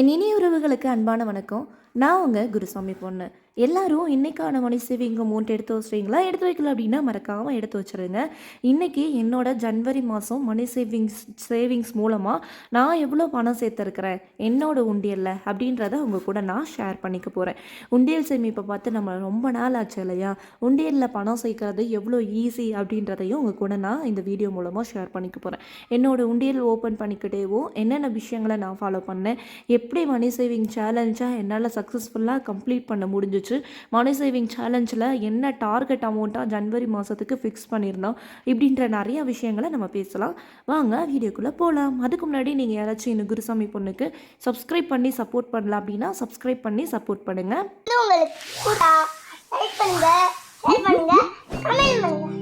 என் இனிய உறவுகளுக்கு அன்பான வணக்கம். நான் உங்கள் குருசாமி பொண்ணு. எல்லாரும் இன்னைக்கான மணி சேவிங் அமௌண்ட் எடுத்து வச்சுறீங்களா எடுத்து வைக்கல அப்படின்னா மறக்காமல் எடுத்து வச்சுருங்க. இன்றைக்கி என்னோட ஜனவரி மாதம் மணி சேவிங்ஸ் சேவிங்ஸ் மூலமாக நான் எவ்வளோ பணம் சேர்த்துருக்கிறேன்? என்னோட உண்டியலில் அப்படின்றத உங்கள் கூட நான் ஷேர் பண்ணிக்க போகிறேன் உண்டியல் சேமிப்பை பார்த்து நம்ம ரொம்ப நாள் ஆச்சு இல்லையா? உண்டியலில் பணம் சேர்க்கறது எவ்வளோ ஈஸி அப்படின்றதையும் உங்கள் கூட நான் இந்த வீடியோ மூலமாக ஷேர் பண்ணிக்க போகிறேன் என்னோட உண்டியல் ஓப்பன் பண்ணிக்கிட்டேவும் என்னென்ன விஷயங்களை நான் ஃபாலோ பண்ணேன்? எப்படி மணி சேவிங் சேலஞ்சாக என்னால் சக்ஸஸ்ஃபுல்லாக கம்ப்ளீட் பண்ண முடிஞ்சிச்சு? மணி சேவிங் சேலஞ்சில் என்ன டார்கெட் அமௌண்ட்டாக ஜனவரி மாதத்துக்கு ஃபிக்ஸ் பண்ணியிருந்தோம் இப்படின்ற நிறைய விஷயங்களை நம்ம பேசலாம். வாங்க வீடியோக்குள்ளே போகலாம் அதுக்கு முன்னாடி நீங்கள் யாராச்சும் இந்த குருசாமி பொண்ணுக்கு சப்ஸ்கிரைப் பண்ணி சப்போர்ட் பண்ணல அப்படின்னா சப்ஸ்கிரைப் பண்ணி சப்போர்ட் பண்ணுங்கள் உங்களுக்கு பண்ணுங்க பண்ணுங்க.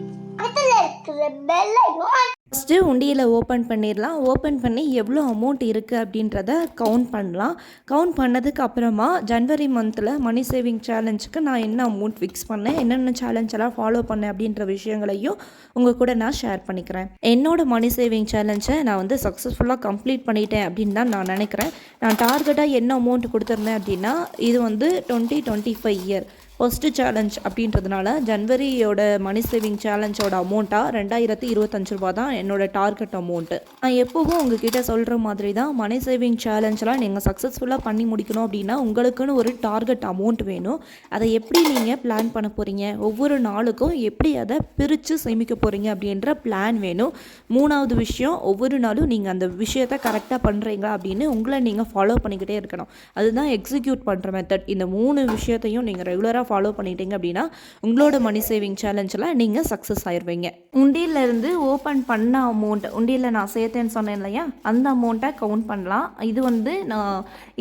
கமெண்ட் பண்ணுங்க ஃபஸ்ட்டு உண்டியில் ஓப்பன் பண்ணிடலாம். ஓப்பன் பண்ணி எவ்வளோ அமௌண்ட் இருக்குது அப்படின்றத கவுண்ட் பண்ணலாம். கவுண்ட் பண்ணதுக்கு அப்புறமா ஜனவரி மந்தில் மணி சேவிங் சேலஞ்சுக்கு நான் என்ன அமௌண்ட் ஃபிக்ஸ் பண்ணேன் என்னென்ன சேலஞ்ச் எல்லாம் ஃபாலோ பண்ணேன் அப்படின்ற விஷயங்களையும் உங்கள் கூட நான் ஷேர் பண்ணிக்கிறேன். என்னோட மணி சேவிங் சேலஞ்சை நான் வந்து சக்ஸஸ்ஃபுல்லாக கம்ப்ளீட் பண்ணிட்டேன் அப்படின்னு தான் நான் நினைக்கிறேன். நான் டார்கெட்டாக என்ன அமௌண்ட் கொடுத்துருந்தேன் அப்படின்னா இது வந்து twenty twenty five year first challenge அப்படின்றதுனால ஜன்வரியோட மணி சேவிங் சேலஞ்சோட அமௌண்ட்டாக ரெண்டாயிரத்தி இருபத்தஞ்சு ரூபா தான் என்னோட டார்கெட் அமௌண்ட்டு நான் எப்போவும் உங்ககிட்ட சொல்கிற மாதிரி தான் மணி சேவிங் சேலஞ்செலாம் நீங்கள் சக்ஸஸ்ஃபுல்லாக பண்ணி முடிக்கணும் அப்படின்னா உங்களுக்குன்னு ஒரு டார்கெட் அமௌண்ட் வேணும். அதை எப்படி நீங்கள் பிளான் பண்ண போகிறீங்க ஒவ்வொரு நாளுக்கும் எப்படி அதை பிரித்து சேமிக்க போகிறீங்க அப்படின்ற பிளான் வேணும். மூணாவது விஷயம் ஒவ்வொரு நாளும் நீங்கள் அந்த விஷயத்தை கரெக்டாக பண்ணுறீங்களா அப்படின்னு உங்களை நீங்கள் ஃபாலோ பண்ணிக்கிட்டே இருக்கணும். அதுதான் எக்ஸிக்யூட் பண்ணுற மெத்தட் இந்த மூணு விஷயத்தையும் நீங்கள் ரெகுலராக ஃபாலோ பண்ணிட்டீங்க அப்படின்னா உங்களோட மணி சேவிங் சேலஞ்சில் நீங்கள் சக்ஸஸ் ஆயிடுவீங்க உண்டியிலேருந்து ஓப்பன் பண்ண அமௌண்ட் உண்டியலில் நான் சேர்த்தேன்னு சொன்னேன் இல்லையா? அந்த அமௌண்ட்டை கவுண்ட் பண்ணலாம். இது வந்து நான்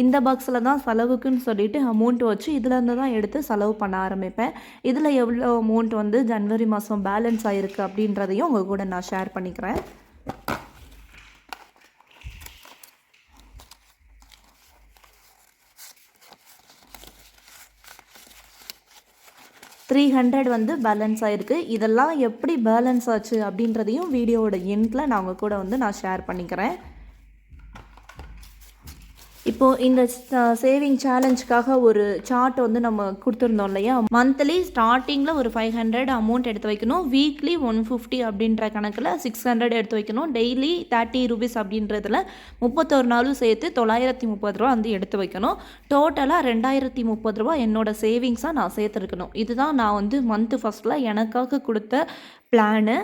இந்த பாக்ஸில் தான் செலவுக்குன்னு சொல்லிட்டு அமௌண்ட் வச்சு இதுலேருந்து தான் எடுத்து செலவு பண்ண ஆரம்பிப்பேன். இதில் எவ்வளோ அமௌண்ட் வந்து ஜனவரி மாதம் பேலன்ஸ் ஆகிருக்கு அப்படின்றதையும் உங்கள் கூட நான் ஷேர் பண்ணிக்கிறேன். த்ரீ ஹண்ட்ரட் வந்து பேலன்ஸ் ஆகிருக்கு இதெல்லாம் எப்படி பேலன்ஸ் ஆச்சு அப்படின்றதையும் வீடியோவோட எண்டில் நான் உங்கள் கூட வந்து நான் ஷேர் பண்ணிக்கிறேன். இப்போது இந்த சேவிங் சேலஞ்சுக்காக ஒரு சார்ட் வந்து நம்ம கொடுத்துருந்தோம் இல்லையா? மந்த்லி ஸ்டார்டிங்கில் ஒரு ஃபைவ் ஹண்ட்ரட் அமௌண்ட் எடுத்து வைக்கணும். வீக்லி ஒன் ஃபிஃப்டி அப்படின்ற கணக்கில் சிக்ஸ் ஹண்ட்ரட் எடுத்து வைக்கணும். டெய்லி தேர்ட்டி ருபீஸ் அப்படின்றதுல முப்பத்தொரு நாளும் சேர்த்து தொள்ளாயிரத்தி முப்பது ரூபா வந்து எடுத்து வைக்கணும். டோட்டலாக ரெண்டாயிரத்தி முப்பது ரூபா என்னோட சேவிங்ஸாக நான் சேர்த்துருக்கணும். இதுதான் நான் வந்து மந்த்து ஃபஸ்ட்டில் எனக்காக கொடுத்த பிளானு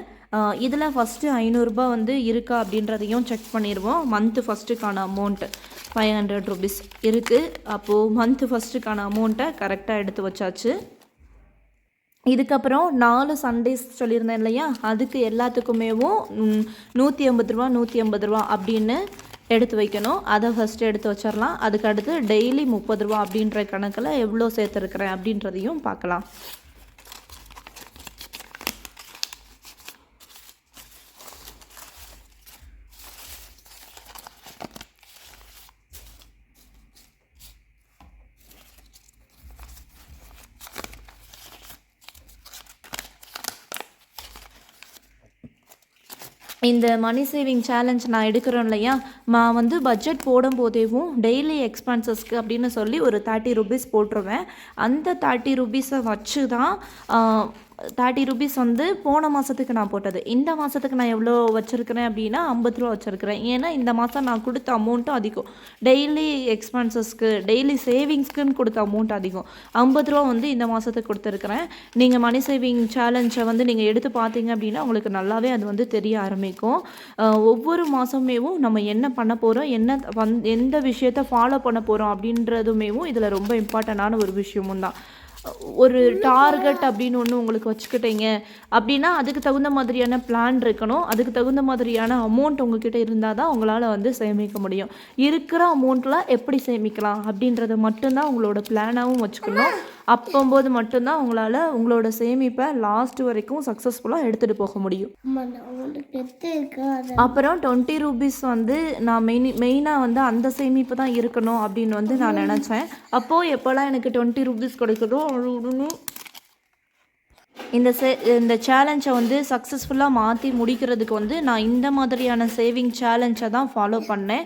இதில் ஃபஸ்ட்டு ஐநூறுரூபா வந்து இருக்கா அப்படின்றதையும் செக் பண்ணிடுவோம். மந்த்து ஃபஸ்ட்டுக்கான அமௌண்ட்டு ஃபைவ் ஹண்ட்ரட் ருபீஸ் இருக்குது அப்போது மந்த்து ஃபஸ்ட்டுக்கான அமௌண்ட்டை கரெக்டாக எடுத்து வச்சாச்சு. இதுக்கப்புறம் நாலு சண்டேஸ் சொல்லியிருந்தேன் இல்லையா? அதுக்கு எல்லாத்துக்குமேவும் நூற்றி ஐம்பது ரூபா நூற்றி ஐம்பது ரூபா அப்படின்னு எடுத்து வைக்கணும். அதை ஃபஸ்ட்டு எடுத்து வச்சிடலாம் அதுக்கு அடுத்து டெய்லி முப்பது ரூபா அப்படின்ற கணக்கில் எவ்வளோ சேர்த்துருக்குறேன் அப்படின்றதையும் பார்க்கலாம். இந்த மணி சேவிங் சேலஞ்ச் நான் எடுக்கிறோம் இல்லையா? நான் வந்து பட்ஜெட் போடும் போதேவும் டெய்லி எக்ஸ்பென்சஸ்க்கு அப்படின்னு சொல்லி ஒரு தேர்ட்டி ருபீஸ் போட்டுருவேன். அந்த தேர்ட்டி ருபீஸை வச்சு தான் தேர்ட்டி ருபீஸ் வந்து போன மாதத்துக்கு நான் போட்டது. இந்த மாதத்துக்கு நான் எவ்வளோ வச்சுருக்கிறேன் அப்படின்னா ஐம்பது ரூபா வச்சுருக்கிறேன். ஏன்னா இந்த மாதம் நான் கொடுத்த அமௌண்ட்டும் அதிகம். டெய்லி எக்ஸ்பென்சஸ்க்கு டெய்லி சேவிங்ஸ்க்குன்னு கொடுத்த அமௌண்ட் அதிகம். ஐம்பது ரூபா வந்து இந்த மாதத்துக்கு கொடுத்துருக்குறேன். நீங்கள் மணி சேவிங் சேலஞ்சை வந்து நீங்கள் எடுத்து பார்த்தீங்க அப்படின்னா உங்களுக்கு நல்லாவே அது வந்து தெரிய ஆரம்பிக்கும். ஒவ்வொரு மாதமேவும் நம்ம என்ன பண்ண போகிறோம் என்ன வந் எந்த விஷயத்த ஃபாலோ பண்ண போகிறோம் அப்படின்றதுமேவும் இதில் ரொம்ப இம்பார்ட்டண்ட்டான ஒரு விஷயமும் தான். ஒரு டார்கெட் அப்படின்னு ஒன்று உங்களுக்கு வச்சுக்கிட்டீங்க. அப்படின்னா அதுக்கு தகுந்த மாதிரியான பிளான் இருக்கணும். அதுக்கு தகுந்த மாதிரியான அமௌண்ட் உங்ககிட்ட இருந்தால் தான் உங்களால் வந்து சேமிக்க முடியும். இருக்கிற அமௌண்ட்டில் எப்படி சேமிக்கலாம்? அப்படின்றத மட்டும்தான் உங்களோட பிளானாகவும் வச்சுக்கணும். அப்போம்போது மட்டும்தான் உங்களால் உங்களோட சேமிப்பை லாஸ்ட் வரைக்கும் சக்ஸஸ்ஃபுல்லாக எடுத்துகிட்டு போக முடியும். அப்புறம் டுவெண்ட்டி ருபீஸ் வந்து நான் மெயின் மெயினாக வந்து அந்த சேமிப்பு தான் இருக்கணும் அப்படின்னு வந்து நான் நினச்சேன். அப்போது எப்போல்லாம் எனக்கு டுவெண்ட்டி ருபீஸ் கிடைக்குதோ அழுகணும் இந்த சே இந்த சேலஞ்சை வந்து சக்ஸஸ்ஃபுல்லாக மாற்றி முடிக்கிறதுக்கு வந்து நான் இந்த மாதிரியான சேவிங் சேலஞ்சை தான் ஃபாலோ பண்ணேன்.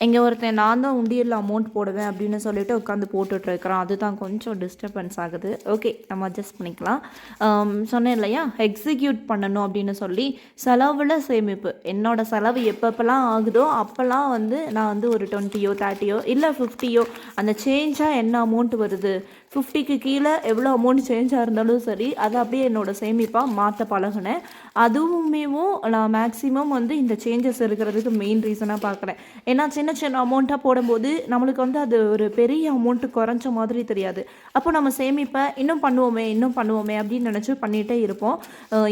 இங்கே ஒருத்தன் நான் தான் உண்டியலில் அமௌண்ட் போடுவேன் அப்படின்னு சொல்லிட்டு உட்காந்து போட்டுட்ருக்கிறான் அதுதான் கொஞ்சம் டிஸ்டர்பன்ஸ் ஆகுது. ஓகே நம்ம அட்ஜஸ்ட் பண்ணிக்கலாம். Um, சொன்னேன் இல்லையா? எக்ஸிக்யூட் பண்ணணும் அப்படின்னு சொல்லி செலவில் சேமிப்பு. என்னோட செலவு எப்பப்பெல்லாம் ஆகுதோ அப்போல்லாம் வந்து நான் வந்து ஒரு டுவெண்ட்டியோ தேர்ட்டியோ இல்லை ஃபிஃப்டியோ அந்த சேஞ்சாக என்ன அமௌண்ட் வருது? ஃபிஃப்டிக்கு கீழே எவ்வளோ அமௌண்ட் சேஞ்சாக இருந்தாலும் சரி அதை அப்படியே என்னோடய சேமிப்பாக மாற்ற பழகினேன். அதுவுமேவும் நான் மேக்ஸிமம் வந்து இந்த சேஞ்சஸ் இருக்கிறதுக்கு மெயின் ரீசனாக பார்க்குறேன் ஏன்னா சின்ன சின்ன அமௌண்ட்டாக போடும்போது நம்மளுக்கு வந்து அது ஒரு பெரிய அமௌண்ட்டு குறைஞ்ச மாதிரி தெரியாது. அப்போ நம்ம சேமிப்பை இன்னும் பண்ணுவோமே இன்னும் பண்ணுவோமே அப்படின்னு நினச்சி பண்ணிகிட்டே இருப்போம்.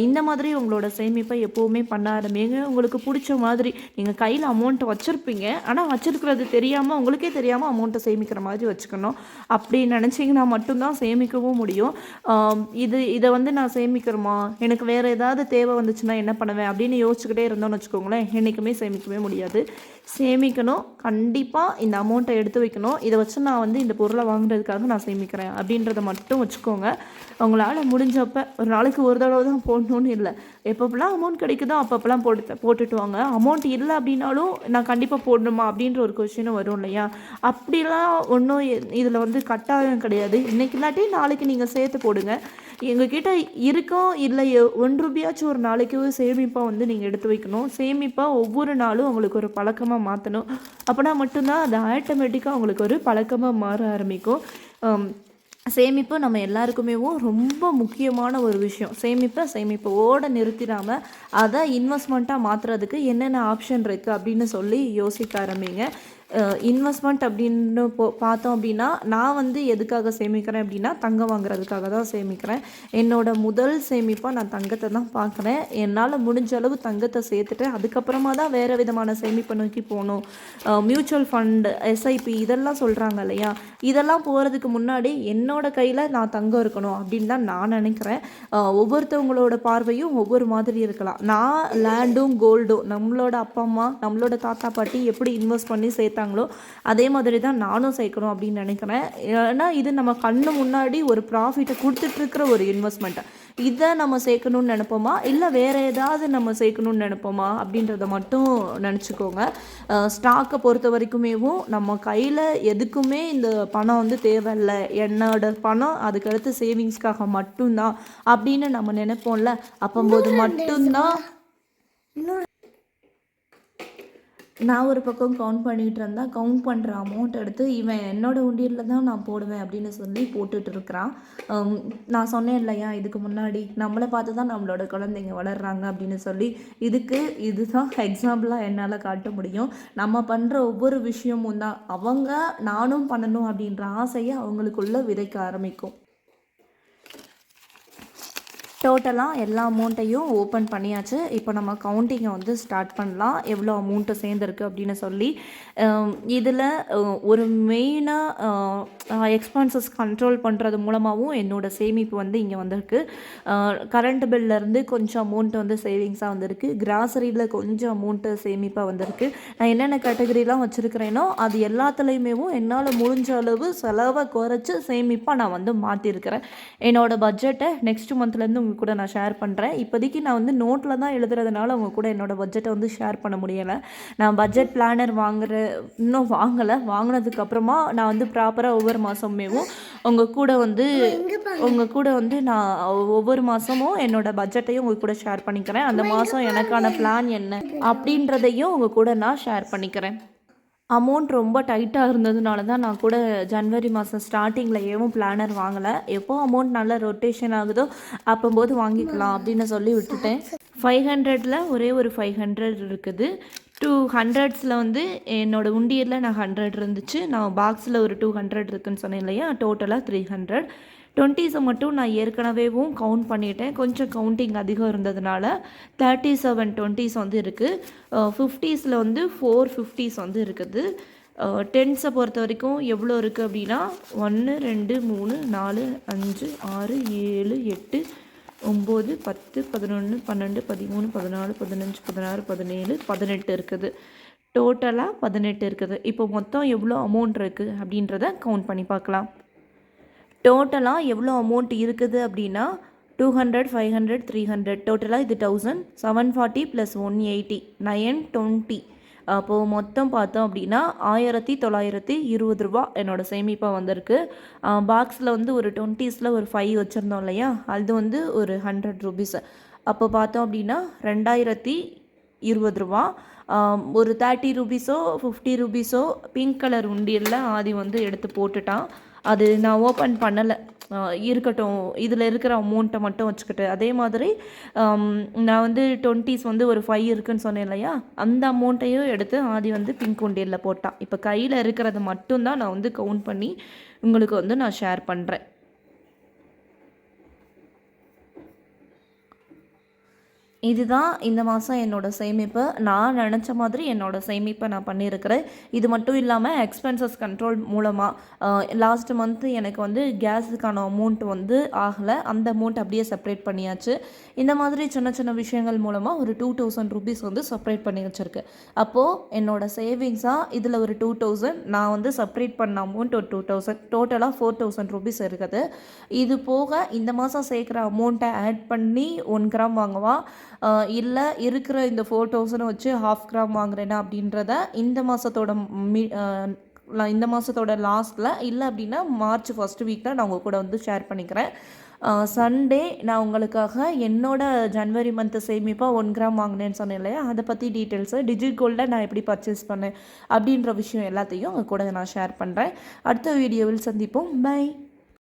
இந்த மாதிரி உங்களோட சேமிப்பை எப்போவுமே பண்ண ஆரம்பிங்க உங்களுக்கு பிடிச்ச மாதிரி நீங்கள் கையில் அமௌண்ட்டை வச்சுருப்பீங்க. ஆனால் வச்சுருக்கிறது தெரியாமல் உங்களுக்கே தெரியாமல் அமௌண்ட்டை சேமிக்கிற மாதிரி வச்சுக்கணும். அப்படி நினச்சிங்கன்னா மட்டும்தான் சேமிக்கவும் முடியும். இது இதை வந்து நான் சேமிக்கிறோமா எனக்கு வேறு ஏதாவது தேவை வந்துச்சுன்னா என்ன பண்ணுவேன் அப்படின்னு யோசிச்சுக்கிட்டே இருந்தோம்னு வச்சுக்கோங்களேன். என்றைக்குமே சேமிக்கவே முடியாது. சேமிக்கணும். கண்டிப்பாக இந்த அமௌண்ட்டை எடுத்து வைக்கணும். இதை வச்சு நான் வந்து இந்த பொருளை வாங்குறதுக்காக நான் சேமிக்கிறேன். அப்படின்றத மட்டும் வச்சுக்கோங்க. உங்களால் முடிஞ்சப்ப ஒரு நாளைக்கு ஒரு தடவை தான் போடணும்னு இல்லை. எப்பப்பெல்லாம் அமௌண்ட் கிடைக்குதோ அப்பப்பெல்லாம் போட்டு போட்டுட்டு வாங்க. அமௌண்ட் இல்லை அப்படின்னாலும் நான் கண்டிப்பாக போடணுமா அப்படின்ற ஒரு கொஷினும் வரும் இல்லையா? அப்படிலாம் ஒன்றும் இதில் வந்து கட்டாயம் கிடையாது. இன்னைக்கு இல்லாட்டி நாளைக்கு நீங்கள் சேர்த்து போடுங்க. எங்ககிட்ட இருக்கோ இல்லை ஒன் ரூபாயாச்சும் ஒரு நாளைக்கு சேமிப்பாக வந்து நீங்கள் எடுத்து வைக்கணும். சேமிப்பாக ஒவ்வொரு நாளும் உங்களுக்கு ஒரு பழக்கமாக மாற்றணும் அப்படின்னா மட்டும்தான் அது ஆட்டோமேட்டிக்காக அவங்களுக்கு ஒரு பழக்கமாக மாற ஆரம்பிக்கும். சேமிப்பு நம்ம எல்லாருக்குமேவும் ரொம்ப முக்கியமான ஒரு விஷயம். சேமிப்பை சேமிப்போட நிறுத்திடாமல் அதை இன்வெஸ்ட்மெண்ட்டாக மாற்றுறதுக்கு என்னென்ன ஆப்ஷன் இருக்குது அப்படின்னு சொல்லி யோசிக்க ஆரம்பிங்க. இன்வெஸ்ட்மெண்ட் அப்படின்னு போ பார்த்தோம் அப்படின்னா நான் வந்து எதுக்காக சேமிக்கிறேன் அப்படின்னா தங்கம் வாங்குறதுக்காக தான் சேமிக்கிறேன். என்னோட முதல் சேமிப்பாக நான் தங்கத்தை தான் பார்க்குறேன். என்னால் முடிஞ்ச அளவு தங்கத்தை சேர்த்துட்டு அதுக்கப்புறமா தான் வேறு விதமான சேமிப்பை நோக்கி போகணும். மியூச்சுவல் ஃபண்டு எஸ்ஐபி இதெல்லாம் சொல்கிறாங்க இல்லையா? இதெல்லாம் போகிறதுக்கு முன்னாடி என்னோட கையில் நான் தங்கம் இருக்கணும் அப்படின்னு தான் நான் நினைக்கிறேன். ஒவ்வொருத்தவங்களோட பார்வையும் ஒவ்வொரு மாதிரி இருக்கலாம். நான் லேண்டும் கோல்டும் நம்மளோட அப்பா அம்மா நம்மளோட தாத்தா பாட்டி எப்படி இன்வெஸ்ட் பண்ணி சேர்த்தா சேர்த்தாங்களோ அதே மாதிரி தான் நானும் சேர்க்கணும் அப்படின்னு நினைக்கிறேன். ஏன்னா இது நம்ம கண்ணு முன்னாடி ஒரு ப்ராஃபிட்டை கொடுத்துட்ருக்கிற ஒரு இன்வெஸ்ட்மெண்ட் இதை நம்ம சேர்க்கணும்னு நினைப்போமா? இல்லை வேறு ஏதாவது நம்ம சேர்க்கணும்னு நினைப்போமா? அப்படின்றத மட்டும் நினச்சிக்கோங்க. ஸ்டாக்கை பொறுத்த வரைக்குமேவும் நம்ம கையில் எதுக்குமே இந்த பணம் வந்து தேவையில்லை. என்னோட பணம் அதுக்கடுத்து சேவிங்ஸ்க்காக மட்டும்தான் அப்படின்னு நம்ம நினைப்போம்ல. அப்போது மட்டும்தான் நான் ஒரு பக்கம் கவுண்ட் பண்ணிகிட்டு இருந்தா கவுண்ட் பண்ணுற அமௌண்ட் எடுத்து இவன் என்னோடய உண்டியலில் தான் நான் போடுவேன் அப்படின்னு சொல்லி போட்டுட்டு இருக்கிறான். நான் சொன்னேன் இல்லையா இதுக்கு முன்னாடி நம்மளை பார்த்து தான் நம்மளோட குழந்தைங்க வளர்கிறாங்க அப்படின்னு சொல்லி. இதுக்கு இதுதான் எக்ஸாம்பிளாக என்னால் காட்ட முடியும். நம்ம பண்ணுற ஒவ்வொரு விஷயமும் தான். அவங்க நானும் பண்ணணும் அப்படின்ற ஆசையை அவங்களுக்குள்ளே விதைக்க ஆரம்பிக்கும். டோட்டலாக எல்லா அமௌண்ட்டையும் ஓப்பன் பண்ணியாச்சு. இப்போ நம்ம கவுண்டிங்கை வந்து ஸ்டார்ட் பண்ணலாம். எவ்வளோ அமௌண்ட்டு சேர்ந்துருக்கு அப்படின்னு சொல்லி. இதில் ஒரு மெயினாக எக்ஸ்பென்சஸ் கண்ட்ரோல் பண்ணுறது மூலமாகவும் என்னோட சேமிப்பு வந்து இங்கே வந்திருக்கு. கரண்ட் பில்லேருந்து கொஞ்சம் அமௌண்ட் வந்து சேவிங்ஸாக வந்திருக்கு. கிராசரியில் கொஞ்சம் அமௌண்ட்டு சேமிப்பாக வந்திருக்கு. நான் என்னென்ன கேட்டகரிலாம் வச்சுருக்கிறேனோ அது எல்லாத்துலேயுமேவும் என்னால் முடிஞ்ச அளவு செலவை குறைச்சி சேமிப்பாக நான் வந்து மாற்றிருக்கிறேன் என்னோட பட்ஜெட்டை நெக்ஸ்ட் மந்த்லேருந்து உங்க கூட நான் ஷேர் பண்ணுறேன் இப்போதைக்கு நான் வந்து நோட்டில் தான் எழுதுறதுனால உங்க கூட என்னோட பட்ஜெட்டை வந்து ஷேர் பண்ண முடியலை. நான் பட்ஜெட் பிளானர் வாங்குற இன்னும் வாங்கலை. வாங்கினதுக்கு அப்புறமா நான் வந்து ப்ராப்பராக ஒவ்வொரு மாதமேவும் உங்கள் கூட வந்து உங்கள் கூட வந்து நான் ஒவ்வொரு மாதமும் என்னோட பட்ஜெட்டையும் உங்கள் கூட ஷேர் பண்ணிக்கிறேன். அந்த மாதம் எனக்கான பிளான் என்ன? அப்படின்றதையும் உங்கள் கூட நான் ஷேர் பண்ணிக்கிறேன். அமௌண்ட் ரொம்ப டைட்டாக இருந்ததுனால தான் நான் கூட ஜனவரி மாதம் ஸ்டார்டிங்கில் ஏவும் பிளானர் வாங்கலை. எப்போ அமௌண்ட் நல்லா ரொட்டேஷன் ஆகுதோ அப்போம்போது வாங்கிக்கலாம் அப்படின்னு சொல்லி விட்டுட்டேன். ஃபைவ் ஹண்ட்ரடில் ஒரே ஒரு ஃபைவ் ஹண்ட்ரட் இருக்குது. டூ ஹண்ட்ரட்ஸில் வந்து என்னோடய உண்டியரில் நான் ஹண்ட்ரட் இருந்துச்சு. நான் பாக்ஸில் ஒரு டூ ஹண்ட்ரட் இருக்குன்னு சொன்னேன் இல்லையா? டோட்டலாக த்ரீ ஹண்ட்ரட் டுவெண்ட்டீஸை மட்டும் நான் ஏற்கனவேவும் கவுண்ட் பண்ணிட்டேன். கொஞ்சம் கவுண்டிங் அதிகம் இருந்ததுனால தேர்ட்டி செவன் டுவெண்ட்டீஸ் வந்து இருக்குது ஃபிஃப்டீஸில் வந்து ஃபோர் ஃபிஃப்டீஸ் வந்து இருக்குது. டென்ஸை பொறுத்த வரைக்கும் எவ்வளோ இருக்குது அப்படின்னா ஒன்று ரெண்டு மூணு நாலு அஞ்சு ஆறு ஏழு எட்டு ஒம்பது பத்து பதினொன்று பன்னெண்டு பதிமூணு பதினாலு பதினஞ்சு பதினாறு பதினேழு பதினெட்டு இருக்குது. டோட்டலாக பதினெட்டு இருக்குது. இப்போ மொத்தம் எவ்வளோ அமௌண்ட் இருக்குது அப்படின்றத கவுண்ட் பண்ணி பார்க்கலாம். டோட்டலாக எவ்வளோ அமௌண்ட் இருக்குது அப்படின்னா two hundred five hundred three hundred டோட்டலாக இது thousand seven forty plus one eighty nine twenty அப்போது மொத்தம் பார்த்தோம் அப்படின்னா ஆயிரத்தி தொள்ளாயிரத்தி இருபது ரூபா என்னோடய சேமிப்பாக வந்திருக்கு. பாக்ஸில் வந்து ஒரு டுவெண்ட்டீஸில் ஒரு ஃபைவ் வச்சுருந்தோம் இல்லையா? அது வந்து ஒரு ஹண்ட்ரட் ருபீஸ் அப்போ பார்த்தோம் அப்படின்னா ரெண்டாயிரத்தி இருபது ரூபா. ஒரு தேர்ட்டி ருபீஸோ ஃபிஃப்டி ருபீஸோ பிங்க் கலர் உண்டியலில் ஆதி வந்து எடுத்து போட்டுட்டான். அது நான் ஓப்பன் பண்ணலை. இருக்கட்டும் இதில் இருக்கிற அமௌண்ட்டை மட்டும் வச்சுக்கிட்டு. அதே மாதிரி நான் வந்து டுவெண்ட்டீஸ் வந்து ஒரு ஃபைவ் இருக்குன்னு சொன்னேன் இல்லையா? அந்த அமௌண்ட்டையும் எடுத்து ஆதி வந்து பிங்க் உண்டியலில் போட்டான் இப்போ கையில் இருக்கிறது மட்டும்தான் நான் வந்து கவுண்ட் பண்ணி உங்களுக்கு வந்து நான் ஷேர் பண்ணுறேன் இதுதான் இந்த மாதம் என்னோடய சேமிப்பு. நான் நினச்ச மாதிரி என்னோடய சேமிப்பை நான் பண்ணியிருக்கிறேன். இது மட்டும் இல்லாமல் எக்ஸ்பென்சஸ் கண்ட்ரோல் மூலமாக லாஸ்ட் மந்த்து எனக்கு வந்து கேஸுக்கான அமௌண்ட் வந்து ஆகலை. அந்த அமௌண்ட் அப்படியே செப்பரேட் பண்ணியாச்சு. இந்த மாதிரி சின்ன சின்ன விஷயங்கள் மூலமாக ஒரு டூ தௌசண்ட் ருபீஸ் வந்து செப்பரேட் பண்ணி வச்சுருக்கு. அப்போது என்னோட சேவிங்ஸாக இதில் ஒரு டூ தௌசண்ட் நான் வந்து செப்பரேட் பண்ண அமௌண்ட் ஒரு டூ தௌசண்ட் டோட்டலாக ஃபோர் தௌசண்ட் ருபீஸ் இருக்குது. இது போக இந்த மாதம் சேர்க்குற அமௌண்ட்டை ஆட் பண்ணி ஒன் கிராம் வாங்குவா. இல்லை இருக்கிற இந்த ஃபோர் தௌசண்ட் வச்சு ஹாஃப் கிராம் வாங்குறேனா அப்படின்றத இந்த மாதத்தோட மி இந்த மாதத்தோட லாஸ்ட்டில் இல்லை அப்படின்னா மார்ச் ஃபஸ்ட் வீக்கில் நான் உங்கள் கூட வந்து ஷேர் பண்ணிக்கிறேன். சண்டே நான் உங்களுக்காக என்னோட ஜனவரி மந்த்து சேமிப்பாக ஒன் கிராம் வாங்கினேன்னு சொன்னேன் இல்லையா? அதை பற்றி டீட்டெயில்ஸு டிஜிட் கோல்டில் நான் எப்படி பர்ச்சேஸ் பண்ணேன் அப்படின்ற விஷயம் எல்லாத்தையும் உங்கள் கூட நான் ஷேர் பண்ணுறேன் அடுத்த வீடியோவில் சந்திப்போம். பை